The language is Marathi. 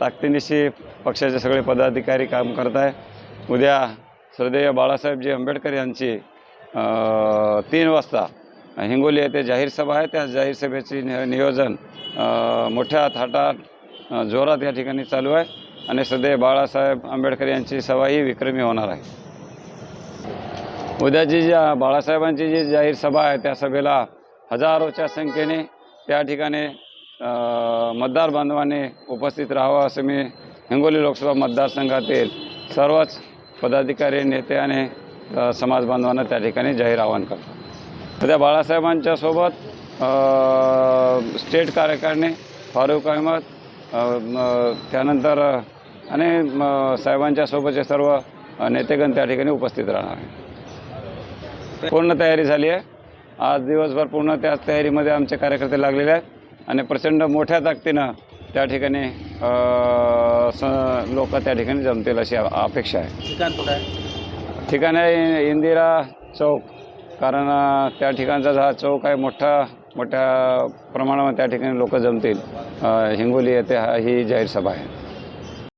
ताकदीनिशी पक्षाचे सगळे पदाधिकारी काम करत आहे उद्या श्रद्धेय बाळासाहेबजी आंबेडकर यांची तीन वाजता हिंगोली येथे जाहीर सभा आहे. त्या जाहीर सभेची नियोजन मोठ्या थाटात जोरात या ठिकाणी चालू आहे आणि श्रद्धेय बाळासाहेब आंबेडकर यांची सभाही विक्रमी होणार आहे. उद्याची ज्या बाळासाहेबांची जी जाहीर सभा आहे त्या सभेला हजारोच्या संख्येने त्या ठिकाणी मतदार बांधवाने उपस्थित राहावं असं मी हिंगोली लोकसभा मतदारसंघातील सर्वच पदाधिकारी नेते आणि समाज बांधवांना त्या ठिकाणी जाहीर आवाहन करतो. सध्या बाळासाहेबांच्या सोबत स्टेट कार्यकारिणी फारुख अहमद त्यानंतर आणि साहेबांच्या सोबतचे सर्व नेतेगण त्या ठिकाणी उपस्थित राहणार आहे पूर्ण तयारी झाली आहे. आज दिवसभर पूर्ण त्या तयारीमध्ये आमचे कार्यकर्ते लागलेले आहेत. आणि प्रचंड मोठ्या ताकदीनं त्या ठिकाणी स लोक त्या ठिकाणी जमतील अशी अपेक्षा आहे. ठिकाण कुठं आहे? ठिकाण आहे इंदिरा चौक. कारण त्या ठिकाणचा जो हा चौक आहे मोठा मोठ्या प्रमाणावर त्या ठिकाणी लोक जमतील. हिंगोली येथे हा ही जाहीर सभा आहे.